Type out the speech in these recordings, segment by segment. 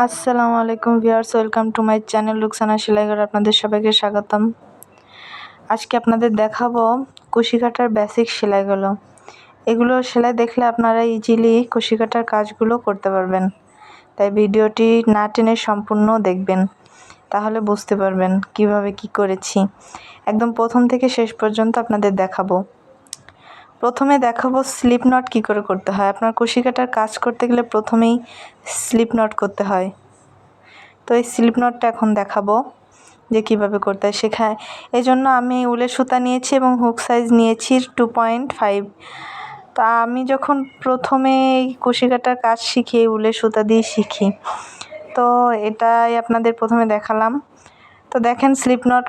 আসসালামু আলাইকুম viewers, welcome to my channel Ruksana Selaighor আপনাদের সবাইকে স্বাগতম। আজকে আপনাদের দেখাবো কুশি কাটার বেসিক সেলাইগুলো। এগুলো সেলাই দেখলে আপনারা ইজিলি কুশি কাটার কাজগুলো করতে পারবেন। তাই ভিডিওটি না টেনে সম্পূর্ণ দেখবেন, তাহলে বুঝতে পারবেন কীভাবে কি করেছি। একদম প্রথম থেকে শেষ পর্যন্ত আপনাদের দেখাবো। প্রথমে দেখাবো স্লিপ নট কী করে করতে হয়। আপনার কুশি কাটার কাজ করতে গেলে প্রথমেই স্লিপ নট করতে হয়। তো এই স্লিপ নটটা এখন দেখাবো যে কীভাবে করতে হয় শেখায়। এই জন্য আমি উলের সুতা নিয়েছি এবং হুক সাইজ নিয়েছি টু পয়েন্ট ফাইভ তা আমি যখন প্রথমে এই কুশি কাটার কাজ শিখি উলের সুতা দিয়ে শিখি, তো এটাই আপনাদের প্রথমে দেখালাম। তো দেখেন স্লিপ নট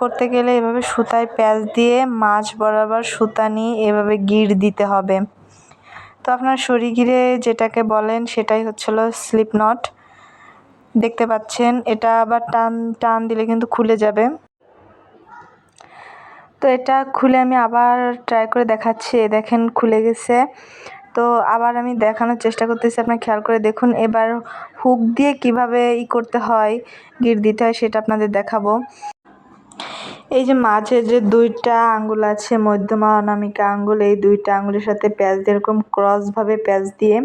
করতে গেলে এভাবে সুতায় প্যাচ দিয়ে মাছ বরাবর সুতা নিয়ে এভাবে গির দিতে হবে। তো আপনার গিরে যেটাকে বলেন সেটাই হচ্ছিল স্লিপ নট দেখতে পাচ্ছেন, এটা আবার টান টান দিলে কিন্তু খুলে যাবে। তো এটা খুলে আমি আবার ট্রাই করে দেখাচ্ছি। দেখেন খুলে গেছে। তো আবার আমি দেখানোর চেষ্টা করতেছি, আপনার খেয়াল করে দেখুন। এবার হুক দিয়ে কীভাবে ই করতে হয়, গির দিতে হয় সেটা আপনাদের দেখাবো। এই যে মাঝে যে দুইটা আঙ্গুল আছে, মধ্যমা, অনামিকা আঙ্গুল, এই দুইটা আঙ্গুলের সাথে প্যাঁচ দিয়ে এরকম ক্রসভাবে প্যাঁচ দিয়ে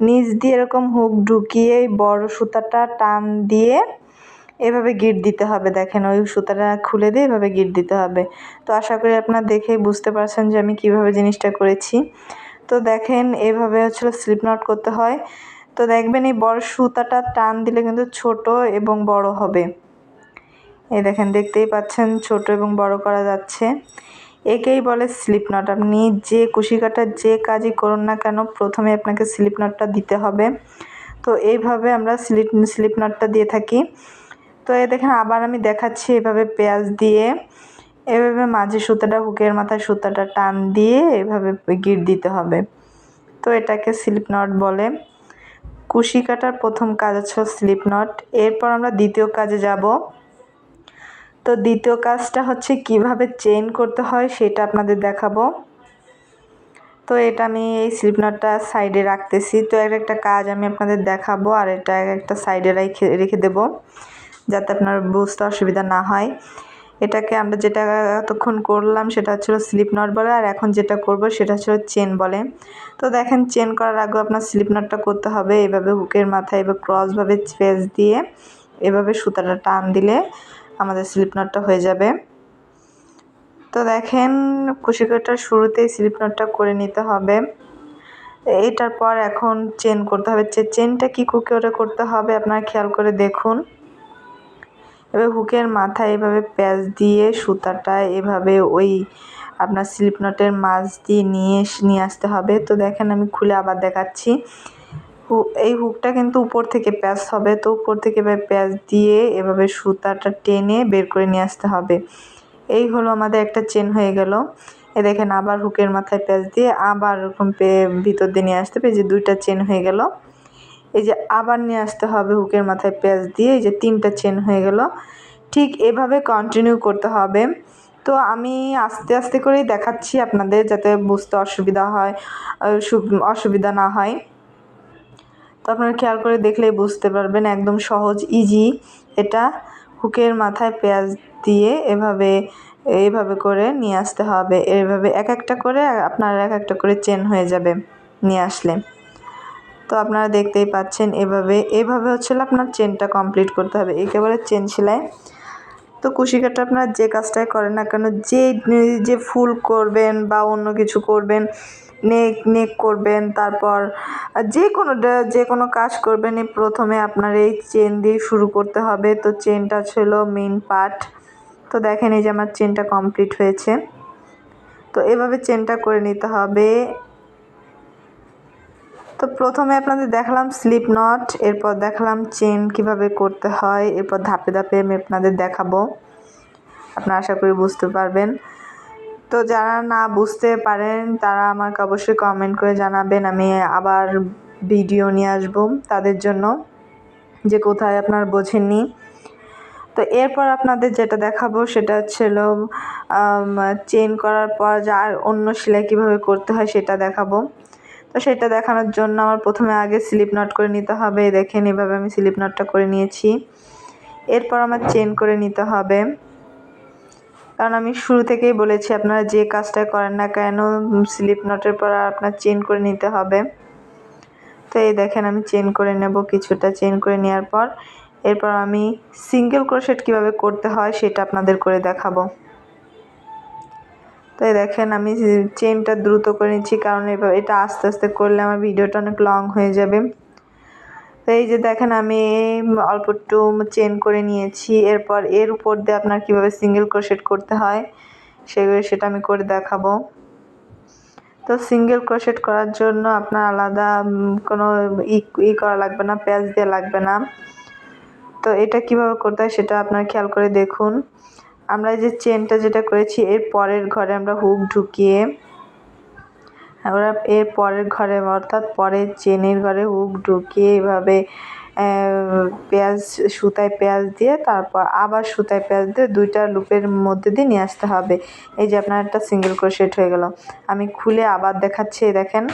নিচ দিয়ে এরকম হুক ঢুকিয়ে বড় সুতাটা টান দিয়ে এভাবে গিট দিতে হবে। দেখেন, ওই সুতাটা খুলে দিয়ে এভাবে গিট দিতে হবে। তো আশা করি আপনার দেখে বুঝতে পারছেন যে আমি কীভাবে জিনিসটা করেছি। তো দেখেন, এভাবে হচ্ছে স্লিপ নট করতে হয়। তো দেখবেন এই বড় সুতাটা টান দিলে কিন্তু ছোট এবং বড় হবে। এই দেখেন, দেখতেই পাচ্ছেন ছোট এবং বড় করা যাচ্ছে। একেই বলে স্লিপ নট আপনি যে কুশি কাটার যে কাজই করুন না কেন, প্রথমে আপনাকে স্লিপ নটটা দিতে হবে। তো এইভাবে আমরা স্লিপ স্লিপ নটটা দিয়ে থাকি। তো এ দেখেন, আবার আমি দেখাচ্ছি এভাবে পেঁয়াজ দিয়ে। এভাবে মাঝে সুতাটা, হুকের মাথায় সুতাটা টান দিয়ে এভাবে গিট দিতে হবে। তো এটাকে স্লিপ নট বলে। কুশি কাটার প্রথম কাজ হচ্ছে স্লিপ নট। এরপর আমরা দ্বিতীয় কাজে যাব। তো দ্বিতীয় কাজটা হচ্ছে কীভাবে চেন করতে হয় সেটা আপনাদের দেখাবো। তো এটা আমি এই স্লিপ নটটা সাইডে রাখতেছি। তো এর একটা কাজ আমি আপনাদের দেখাবো আর এটা একটা সাইডে রেখে রেখে দেবো যাতে আপনার বুঝতে অসুবিধা না হয়। এটাকে আমরা যেটা এতক্ষণ করলাম সেটা হচ্ছিল স্লিপ নট বলে, আর এখন যেটা করব সেটা হচ্ছিল চেন বলে। তো দেখেন চেন করার আগে আপনার স্লিপ নটটা করতে হবে, এভাবে হুকের মাথায় এবার ক্রসভাবে পেঁচ দিয়ে এভাবে সুতাটা টান দিলে আমাদের স্লিপ নটটা হয়ে যাবে। তো দেখেন কুশিকাটার শুরুতেই স্লিপ নটটা করে নিতে হবে। এটার পর এখন চেন করতে হবে। চেনটা কী করে করতে হবে আপনারা খেয়াল করে দেখুন। এবার হুকের মাথায় এভাবে প্যাচ দিয়ে সুতাটা এভাবে ওই আপনার স্লিপ নটের মাছ দিয়ে নিয়ে নিয়ে আসতে হবে। তো দেখেন আমি খুলে আবার দেখাচ্ছি। এই হুকটা কিন্তু উপর থেকে প্যাচ হবে। তো উপর থেকে এভাবে প্যাচ দিয়ে এভাবে সুতাটা টেনে বের করে নিয়ে আসতে হবে। এই হলো আমাদের একটা চেন হয়ে গেল। এ দেখেন আবার হুকের মাথায় প্যাচ দিয়ে আবার ওরকম ভিতর দিয়ে নিয়ে আসতে হবে। যে দুইটা চেন হয়ে গেল। এই যে আবার নিয়ে আসতে হবে হুকের মাথায় পেঁয়াজ দিয়ে, এই যে তিনটা চেন হয়ে গেল। ঠিক এভাবে কন্টিনিউ করতে হবে। তো আমি আস্তে আস্তে করেই দেখাচ্ছি আপনাদের যাতে বুঝতে অসুবিধা হয় অসুবিধা না হয়। তো আপনারা খেয়াল করে দেখলেই বুঝতে পারবেন, একদম সহজ ইজি এটা। হুকের মাথায় পেঁয়াজ দিয়ে এভাবে এইভাবে করে নিয়ে আসতে হবে। এভাবে এক একটা করে আপনার এক একটা করে চেন হয়ে যাবে নিয়ে আসলে। তো আপনারা দেখতেই পাচ্ছেন এভাবে এভাবে হচ্ছে আপনার চেনটা কমপ্লিট করতে হবে। একেবারে চেন সেলাই। তো কুশি কাটা আপনার যে কাজটাই করেন না কেন, যে যে ফুল করবেন বা অন্য কিছু করবেন, নেক নেক করবেন, তারপর যে কোনো যে কোনো কাজ করবেন, এই প্রথমে আপনার এই চেন দিয়ে শুরু করতে হবে। তো চেনটা ছিল মেন পার্ট তো দেখেন এই যে আমার চেনটা কমপ্লিট হয়েছে। তো এভাবে চেনটা করে নিতে হবে। তো প্রথমে আপনাদের দেখালাম স্লিপ নট এরপর দেখালাম চেন কীভাবে করতে হয়, এরপর ধাপে ধাপে আমি আপনাদের দেখাবো। আপনারা আশা করি বুঝতে পারবেন। তো যারা না বুঝতে পারেন, তারা আমাকে অবশ্যই কমেন্ট করে জানাবেন। আমি আবার ভিডিও নিয়ে আসব তাদের জন্য, যে কোথায় আপনার বোঝেননি। তো এরপর আপনাদের যেটা দেখাবো, সেটা হচ্ছিল চেন করার পর যা অন্য সেলাই কীভাবে করতে হয় সেটা দেখাবো। তো সেটা দেখানোর জন্য আমার প্রথমে আগে স্লিপ নট করে নিতে হবে। দেখেন, এভাবে আমি স্লিপ নটটা করে নিয়েছি। এরপর আমার চেন করে নিতে হবে। কারণ আমি শুরু থেকেই বলেছি, আপনারা যে কাজটা করেন না কেন স্লিপ নটের পর আপনার চেন করে নিতে হবে। তো এই দেখেন, আমি চেন করে নেব কিছুটা। চেন করে নেওয়ার পর, এরপর আমি সিঙ্গেল ক্রোশেট কীভাবে করতে হয় সেটা আপনাদের করে দেখাবো। তো এই দেখেন আমি চেনটা দ্রুত করে নিচ্ছি, কারণ এবার এটা আস্তে আস্তে করলে আমার ভিডিওটা অনেক লং হয়ে যাবে। তো এই যে দেখেন আমি অল্প একটু চেন করে নিয়েছি, এরপর এর উপর দিয়ে আপনার কীভাবে সিঙ্গেল ক্রোশেট করতে হয় সেগুলো সেটা আমি করে দেখাবো। তো সিঙ্গেল ক্রোশেট করার জন্য আপনার আলাদা কোনো ই ই করা লাগবে না, প্যাচ দেওয়া লাগবে না। তো এটা কীভাবে করতে হয় সেটা আপনার খেয়াল করে দেখুন। আমরা যে চেনটা যেটা করেছি, এর পরের ঘরে আমরা হুক ঢুকিয়ে, আমরা এর পরের ঘরে অর্থাৎ পরের চেনের ঘরে হুক ঢুকিয়ে এভাবে পেঁয়াজ, সুতায় পেঁয়াজ দিয়ে তারপর আবার সুতায় পেঁয়াজ দিয়ে দুইটা লুপের মধ্যে দিয়ে নিয়ে আসতে হবে। এই যে আপনার একটা সিঙ্গেল ক্রোশেট হয়ে গেল। আমি খুলে আবার দেখাচ্ছি দেখেন।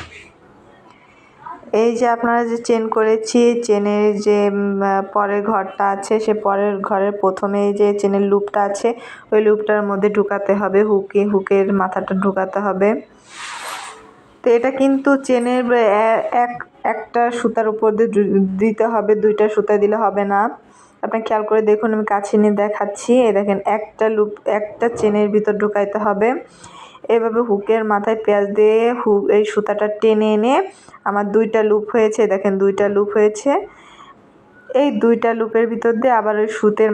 এই যে আপনারা যে চেন করেছি, চেনের যে পরের ঘরটা আছে, সে পরের ঘরের প্রথমে যে চেনের লুপটা আছে, ওই লুপটার মধ্যে ঢুকাতে হবে, হুকে, হুকের মাথাটা ঢুকাতে হবে। তো এটা কিন্তু চেনের এক, একটা সুতার উপর দিয়ে দিতে হবে, দুইটা সুতা দিলে হবে না। আপনি খেয়াল করে দেখুন, আমি কাছে নিয়ে দেখাচ্ছি। এই দেখেন, একটা লুপ, একটা চেনের ভিতর ঢুকাইতে হবে। এভাবে হুকের মাথায় পেঁয়াজ দিয়ে হুক এই সুতাটা টেনে এনে আমার দুইটা লুপ হয়েছে, দেখেন দুইটা লুপ হয়েছে। এই দুইটা লুপের ভিতর দিয়ে আবার ওই সুতের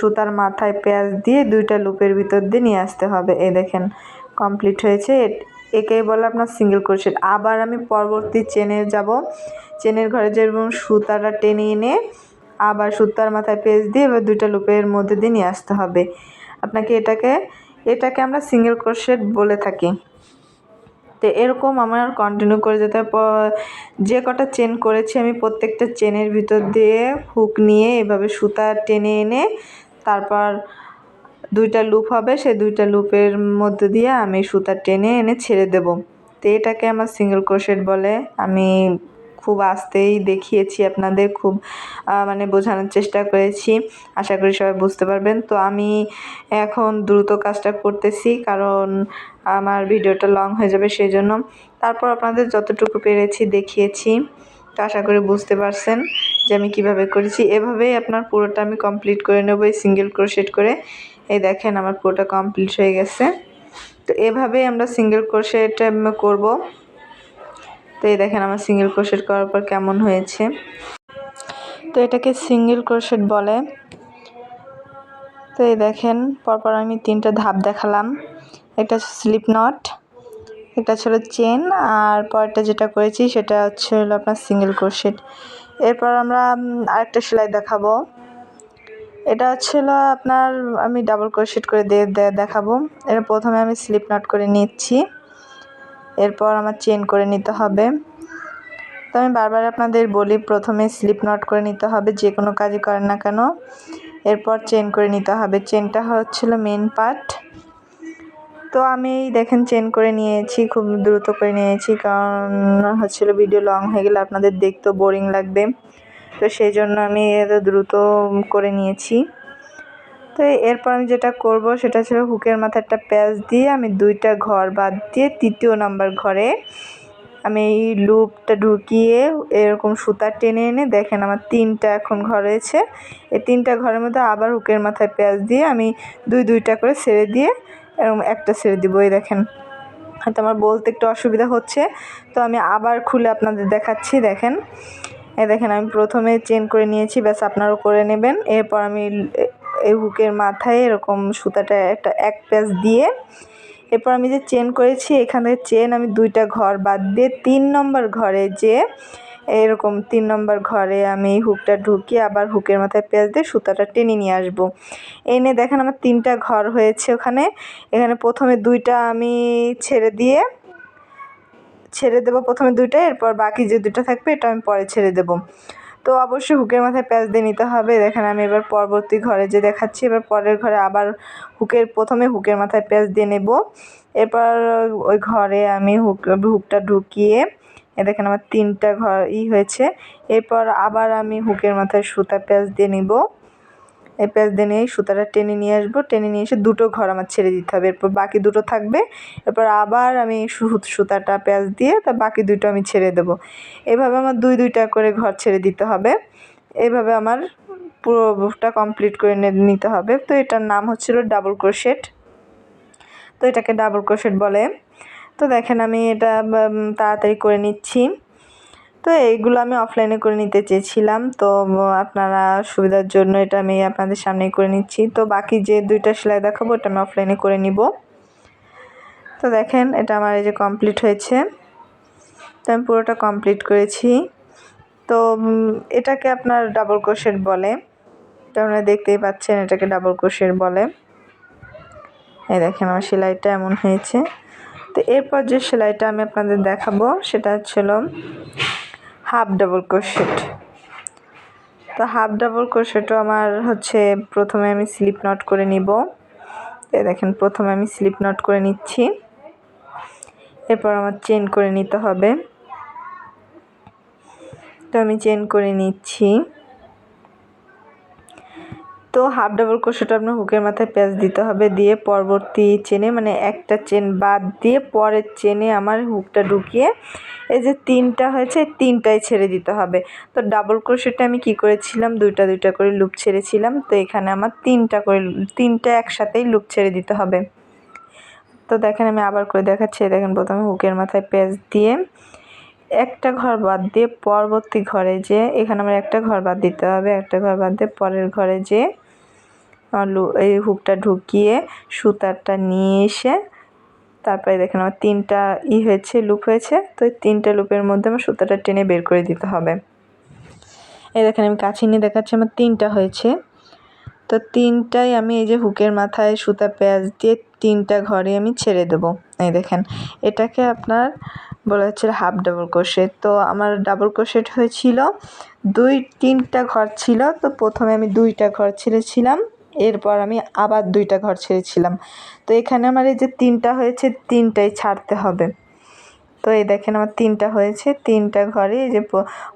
সুতার মাথায় পেঁয়াজ দিয়ে দুইটা লুপের ভিতর দিয়ে নিয়ে আসতে হবে। এই দেখেন, কমপ্লিট হয়েছে। একেই বলে আপনার সিঙ্গেল ক্রোশেট আবার আমি পরবর্তী চেনে যাব। চেনের ঘরে যেরকম সুতাটা টেনে এনে আবার সুতার মাথায় পেঁচ দিয়ে এবার দুইটা লুপের মধ্যে দিয়ে নিয়ে আসতে হবে। আপনাকে এটাকে এটাকে আমরা সিঙ্গেল ক্রোশেট বলে থাকি। তো এরকম আমার কন্টিনিউ করে যেতে যে কটা চেন করেছি আমি প্রত্যেকটা চেনের ভিতর দিয়ে হুক নিয়ে এভাবে সুতা টেনে এনে তারপর দুইটা লুপ হবে। সেই দুইটা লুপের মধ্যে দিয়ে আমি সুতা টেনে এনে ছেড়ে দেব। তো এটাকে আমার সিঙ্গেল ক্রোশেট বলে আমি খুব আস্তেই দেখিয়েছি আপনাদের, খুব মানে বোঝানোর চেষ্টা করেছি। আশা করি সবাই বুঝতে পারবেন। তো আমি এখন দ্রুত কাজটা করতেছি, কারণ আমার ভিডিওটা লং হয়ে যাবে সেই জন্য তারপর আপনাদের যতটুকু পেরেছি দেখিয়েছি। তো আশা করি বুঝতে পারছেন যে আমি কীভাবে করেছি। এভাবেই আপনার পুরোটা আমি কমপ্লিট করে নেব, এই সিঙ্গেল ক্রোশেট করে। এই দেখেন আমার পুরোটা কমপ্লিট হয়ে গেছে। তো এভাবেই আমরা সিঙ্গেল ক্রোশেট করব। তো এই দেখেন আমার সিঙ্গেল ক্রোশেট করার পর কেমন হয়েছে। তো এটাকে সিঙ্গেল ক্রোশেট বলে। তো এই দেখেন, পরপর আমি তিনটা ধাপ দেখালাম। একটা স্লিপ নট একটা ছিল চেন আর পরেরটা যেটা করেছি সেটা হচ্ছে হলো আপনার সিঙ্গেল ক্রোশেট এরপর আমরা আরেকটা সেলাই দেখাবো। এটা হচ্ছিল আপনার, আমি ডাবল ক্রোশেট করে দেখাবো। এটা প্রথমে আমি স্লিপ নট করে নিচ্ছি। এরপর আমার চেন করে নিতে হবে। তো আমি বারবার আপনাদের বলি, প্রথমে স্লিপ নট করে নিতে হবে, যে কোনো কাজই করেন না কেন। এরপর চেন করে নিতে হবে। চেনটা হচ্ছিল মেন পার্ট তো আমি দেখেন চেন করে নিয়েছি, খুব দ্রুত করে নিয়েছি, কারণ হচ্ছিল ভিডিও লং হয়ে গেলে আপনাদের দেখতেও বোরিং লাগবে। তো সেই জন্য আমি এত দ্রুত করে নিয়েছি। তো এরপর আমি যেটা করব সেটা ছিল হুকের মাথায় একটা প্যাচ দিয়ে আমি দুইটা ঘর বাদ দিয়ে তৃতীয় নাম্বার ঘরে আমি এই লুপটা ঢুকিয়ে এরকম সুতা টেনে এনে দেখেন আমার তিনটা এখন ঘর রয়েছে। এই তিনটা ঘরের মধ্যে আবার হুকের মাথায় পেঁয়াজ দিয়ে আমি দুই দুইটা করে ছেড়ে দিয়ে এরকম একটা ছেড়ে দিব, এই দেখেন। হয়তো আমার বলতে একটু অসুবিধা হচ্ছে, তো আমি আবার খুলে আপনাদের দেখাচ্ছি, দেখেন। এ দেখেন আমি প্রথমে চেন করে নিয়েছি, ব্যাস আপনারাও করে নেবেন। এরপর আমি এই হুকের মাথায় এরকম সুতাটা একটা এক প্যাচ দিয়ে এরপর আমি যে চেন করেছি, এখান থেকে চেন আমি দুইটা ঘর বাদ দিয়ে তিন নম্বর ঘরে যে এরকম তিন নম্বর ঘরে আমি হুকটা ঢুকিয়ে আবার হুকের মাথায় পেঁয়াজ দিয়ে সুতাটা টেনে নিয়ে আসব। এনে দেখেন আমার তিনটা ঘর হয়েছে ওখানে। এখানে প্রথমে দুইটা আমি ছেড়ে দিয়ে, ছেড়ে দেবো প্রথমে দুইটা, এরপর বাকি যে দুটো থাকবে এটা আমি পরে ছেড়ে দেবো। তো অবশ্যই হুকের মাথায় প্যাচ দিয়ে নিতে হবে। দেখেন, আমি এবার পরবর্তী ঘরে যে দেখাচ্ছি। এবার পরের ঘরে আবার হুকের, প্রথমে হুকের মাথায় প্যাচ দিয়ে নেব। এরপর ওই ঘরে আমি হুক, হুকটা ঢুকিয়ে, এ দেখেন আমার তিনটা ঘর ই হয়েছে। এরপর আবার আমি হুকের মাথায় সুতা প্যাঁচ দিয়ে নিব। এই প্যাঁচ দিয়ে নিয়ে সুতাটা টেনে নিয়ে আসব। টেনে নিয়ে এসে দুটো ঘর আমার ছেড়ে দিতে হবে। এরপর বাকি দুটো থাকবে। এরপর আবার আমি সুতাটা প্যাঁচ দিয়ে তা বাকি দুটো আমি ছেড়ে দেবো। এভাবে আমার দুই, দুইটা করে ঘর ছেড়ে দিতে হবে। এইভাবে আমার পুরোটা কমপ্লিট করে নিতে হবে। তো এটার নাম হচ্ছিল ডাবল ক্রোশেট তো এটাকে ডাবল ক্রোশেট বলে। তো দেখেন আমি এটা তাড়াতাড়ি করে নিচ্ছি। তো এইগুলো আমি অফলাইনে করে নিতে চেয়েছিলাম। তো আপনারা সুবিধার জন্য এটা আমি আপনাদের সামনেই করে নিচ্ছি। তো বাকি যে দুইটা সেলাই দেখাবো, ওটা আমি অফলাইনে করে নিব। তো দেখেন, এটা আমার এই যে কমপ্লিট হয়েছে। তো আমি পুরোটা কমপ্লিট করেছি। তো এটাকে আপনার ডাবল ক্রোশেট বলে। তো আপনারা দেখতেই পাচ্ছেন, এটাকে ডাবল ক্রোশেট বলে। এই দেখেন, আমার সেলাইটা এমন হয়েছে। তো এরপর যে সেলাইটা আমি আপনাদের দেখাবো, সেটা হচ্ছিল হাফ ডাবল ক্রোশেট তো হাফ ডাবল ক্রোশেটও আমার হচ্ছে প্রথমে আমি স্লিপ নট করে নিব। এ দেখেন, প্রথমে আমি স্লিপ নট করে নিচ্ছি। এরপর আমার চেন করে নিতে হবে। তো আমি চেন করে নিচ্ছি। তো হাফ ডাবল ক্রোশেট আপনার হুকের মাথায় প্যাচ দিতে হবে, দিয়ে পরবর্তী চেনে মানে একটা চেন বাদ দিয়ে পরের চেনে আমার হুকটা ঢুকিয়ে এই যে তিনটা হয়েছে তিনটাই ছেড়ে দিতে হবে। তো ডাবল ক্রোশেটে আমি কি করেছিলাম, দুইটা দুইটা করে লুপ ছেড়েছিলাম, তো এখানে আমার তিনটা করে, তিনটা একসাথেই লুপ ছেড়ে দিতে হবে। তো দেখেন আমি আবার করে দেখাচ্ছি দেখেন প্রথমে হুকের মাথায় প্যাচ দিয়ে একটা ঘর বাদ দিয়ে পরবর্তী ঘরে যে, এখানে আমার একটা ঘর বাদ দিতে হবে, একটা ঘর বাদ দিয়ে পরের ঘরে যে এই হুকটা ঢুকিয়ে সুতারটা নিয়ে এসে তারপরে দেখেন আমার তিনটা ই হয়েছে, লুপ হয়েছে। তো এই তিনটা লুপের মধ্যে আমার সুতাটা টেনে বের করে দিতে হবে। এই দেখেন আমি কাছে নিয়ে দেখাচ্ছি, আমার তিনটা হয়েছে। তো তিনটাই আমি এই যে হুকের মাথায় সুতা পেঁয়াজ দিয়ে তিনটা ঘরে আমি ছেড়ে দেবো। এই দেখেন, এটাকে আপনার বলা হচ্ছিল হাফ ডাবল ক্রোশেট। তো আমার ডাবল ক্রোশেট হয়েছিল, দুই, তিনটা ঘর ছিল। তো প্রথমে আমি দুইটা ঘর ছেড়েছিলাম। এরপর আমি আবার দুইটা ঘর ছেড়েছিলাম। তো এখানে আমার এই যে তিনটা হয়েছে, তিনটাই ছাড়তে হবে। তো এই দেখেন আমার তিনটা হয়েছে, তিনটা ঘরে এই যে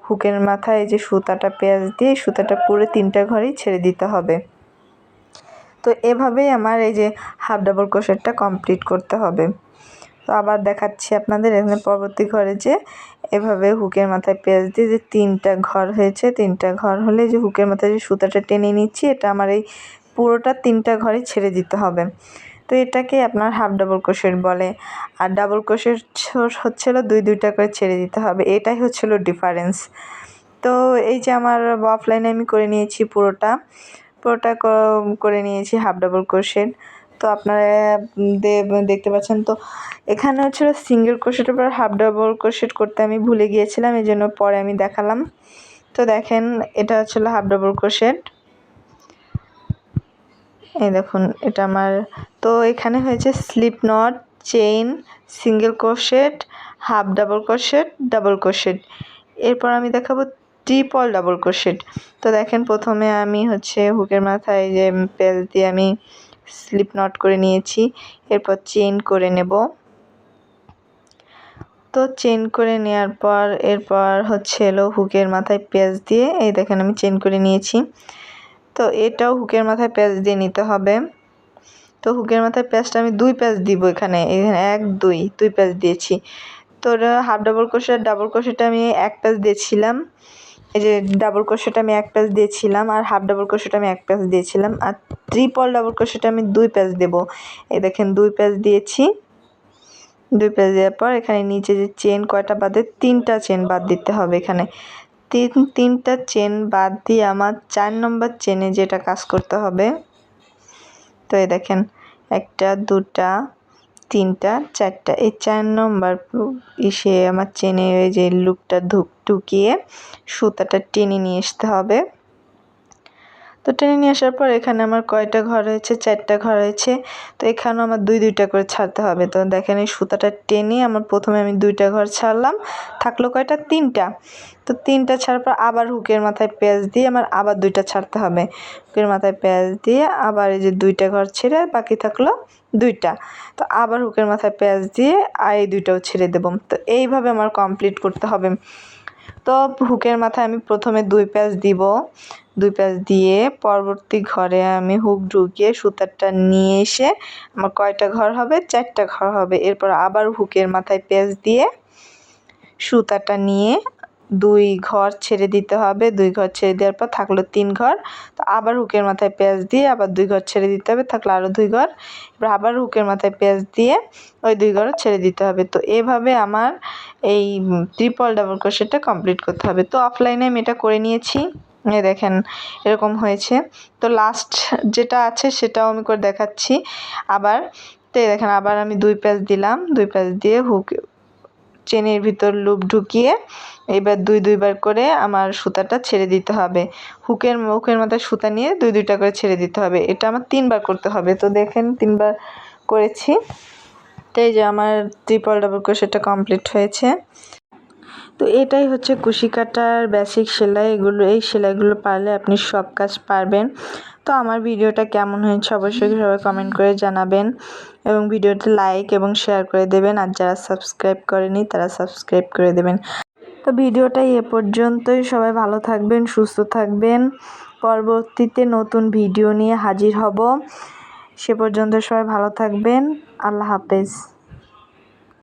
হুকের মাথায় এই যে সুতাটা, পেঁয়াজ দিয়ে সুতাটা পুরো তিনটা ঘরেই ছেড়ে দিতে হবে। তো এভাবেই আমার এই যে হাফ ডাবল ক্রোশেটটা কমপ্লিট করতে হবে। তো আবার দেখাচ্ছি আপনাদের, এখানে পরবর্তী ঘরে যে এভাবে হুকের মাথায় পেঁয়াজ দিয়ে যে তিনটা ঘর হয়েছে, তিনটা ঘর হলে যে হুকের মাথায় যে সুতাটা টেনে নিচ্ছি, এটা আমার এই পুরোটা তিনটা ঘরে ছেড়ে দিতে হবে। তো এটাকে আপনার হাফ ডাবল ক্রোশেট বলে। আর ডাবল ক্রোশেট হচ্ছিল দুই দুইটা করে ছেড়ে দিতে হবে। এটাই হচ্ছিল ডিফারেন্স তো এই যে আমার অফলাইনে আমি করে নিয়েছি পুরোটা। পুরোটা করে নিয়েছি হাফ ডাবল ক্রোশেট তো আপনারা দেখতে পাচ্ছেন তো, এখানে হচ্ছিল সিঙ্গেল ক্রোশেটের পর হাফ ডাবল ক্রোশেট করতে আমি ভুলে গিয়েছিলাম এই জন্য পরে আমি দেখালাম। তো দেখেন, এটা হচ্ছিল হাফ ডাবল ক্রোশেট এই দেখুন, এটা আমার। তো এখানে হয়েছে slip knot chain single crochet half double crochet double crochet এরপর আমি দেখাবো ট্রিপল ডাবল ক্রোশেট তো দেখেন, প্রথমে আমি হচ্ছে হুকের মাথায় যে পেল দিয়ে আমি স্লিপ নট করে নিয়েছি। এরপর চেন করে নেব। তো চেন করে নেওয়ার পর, এরপর হচ্ছে এলো হুকের মাথায় পেঁয়াজ দিয়ে। এই দেখেন, আমি চেন করে নিয়েছি। তো এটাও হুকের মাথায় প্যাঁচ দিয়ে নিতে হবে। তো হুকের মাথায় প্যাঁচটা আমি দুই প্যাঁচ দিব এখানে এখানে এক, দুই দুই প্যাঁচ দিয়েছি। তো হাফ ডাবল ক্রোশেট ডাবল ক্রোশেটা আমি এক প্যাঁচ দিয়েছিলাম, এই যে ডাবল ক্রোশেট আমি এক প্যাঁচ দিয়েছিলাম আর হাফ ডাবল ক্রোশেট আমি এক প্যাঁচ দিয়েছিলাম আর ট্রিপল ডাবল ক্রোশেট আমি দুই প্যাঁচ দেবো। এই দেখেন দুই প্যাঁচ দিয়েছি, দুই প্যাঁচ দেওয়ার পর এখানে নিচে যে চেন কয়টা বাদে তিনটা চেন বাদ দিতে হবে এখানে। তিন, তিনটা চেন বাদ দিয়ে আমার চার নম্বর চেনে যেটা কাজ করতে হবে। তো এই দেখেন, একটা, দুটা, তিনটা, চারটা, এই চার নম্বর ইসে আমার চেনে ওই যে লুকটা ঢুক ঢুকিয়ে সুতাটা টেনে নিয়ে আসতে হবে। তো টেনে নিয়ে আসার পর এখানে আমার কয়টা ঘর হয়েছে চারটা ঘর হয়েছে তো এখানেও আমার দুই, দুইটা করে ছাড়তে হবে। তো দেখেন এই সুতাটা টেনে আমার প্রথমে আমি দুইটা ঘর ছাড়লাম। থাকল কয়টা? তিনটা। তো তিনটা ছাড়ার পর আবার হুকের মাথায় পেঁয়াজ দিয়ে আমার আবার দুইটা ছাড়তে হবে। হুকের মাথায় পেঁয়াজ দিয়ে আবার এই যে দুইটা ঘর ছেড়ে বাকি থাকল দুইটা। তো আবার হুকের মাথায় পেঁয়াজ দিয়ে আর এই দুইটাও ছেড়ে দেবো। তো এইভাবে আমার কমপ্লিট করতে হবে। তো হুকের মাথায় আমি প্রথমে দুই প্যাঁচ দিব। দুই প্যাঁচ দিয়ে পরবর্তী ঘরে আমি হুক ঢুকিয়ে সুতারটা নিয়ে এসে আমার কয়টা ঘর হবে? চারটা ঘর হবে। এরপর আবার হুকের মাথায় প্যাঁচ দিয়ে সুতাটা নিয়ে দুই ঘর ছেড়ে দিতে হবে, দুই ঘর ছেড়ে দেওয়ার পর থাকল তিন ঘর। তো আবার হুকের মাথায় পেঁয়াজ দিয়ে আবার দুই ঘর ছেড়ে দিতে হবে, থাকল আরও দুই ঘর। এবার আবার হুকের মাথায় পেঁয়াজ দিয়ে ওই দুই ঘর ছেড়ে দিতে হবে। তো এভাবে আমার এই ট্রিপল ডাবল ক্রোশেটটা কমপ্লিট করতে হবে। তো অফলাইনে আমি এটা করে নিয়েছি। এ দেখেন, এরকম হয়েছে। তো লাস্ট যেটা আছে সেটাও আমি করে দেখাচ্ছি। আবার, তো দেখেন, আবার আমি দুই প্যাচ দিলাম। দুই প্যাচ দিয়ে হুক চেনের ভিতর লুপ ঢুকিয়ে এবার দুই দুইবার করে আমার সুতাটা ছেড়ে দিতে হবে। হুকের হুকের মাথায় সুতা নিয়ে দুই দুইটা করে ছেড়ে দিতে হবে। এটা আমার তিনবার করতে হবে। তো দেখেন তিনবার করেছি। তো এই যে আমার ট্রিপল ডাবল ক্রোশেটটা কমপ্লিট হয়েছে। তো এটাই হচ্ছে কুশি কাটার বেসিক সেলাই। এগুলো, এই সেলাইগুলো পারলে আপনি সব কাজ পারবেন। তো আমার ভিডিওটা কেমন হয়েছে অবশ্যই সবাই কমেন্ট করে জানাবেন এবং ভিডিওটি লাইক এবং শেয়ার করে দেবেন আর যারা সাবস্ক্রাইব করেনি তারা সাবস্ক্রাইব করে দেবেন। তো ভিডিওটাই এ পর্যন্তই, সবাই ভালো থাকবেন, সুস্থ থাকবেন। পরবর্তীতে নতুন ভিডিও নিয়ে হাজির হব। সে পর্যন্ত সবাই ভালো থাকবেন। আল্লাহ হাফেজ।